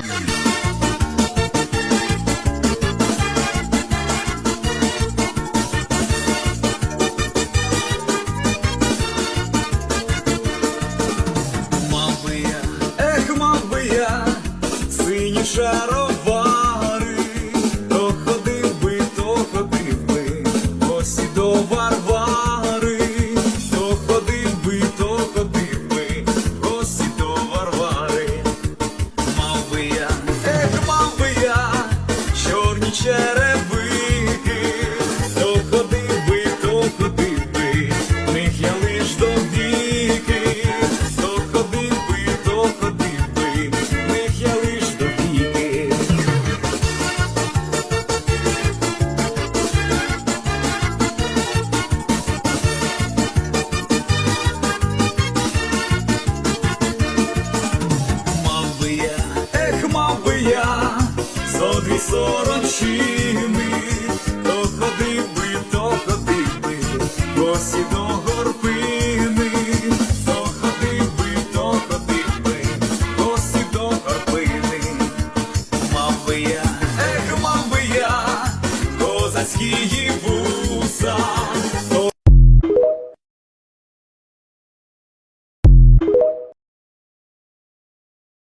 Мав би я, ех, мав би я, сині шаровари, черевики, то ходив би, то ходив би, них я лиш до віки, то ходив би, то ходив би, них я лиш до віки. Мав би я, ех, мав би я, зо дві ми, то ходив би, то ходив би, до горпини, то ходив би, то ходив би, до горпини, мав би я, ех, мав я, козацький був.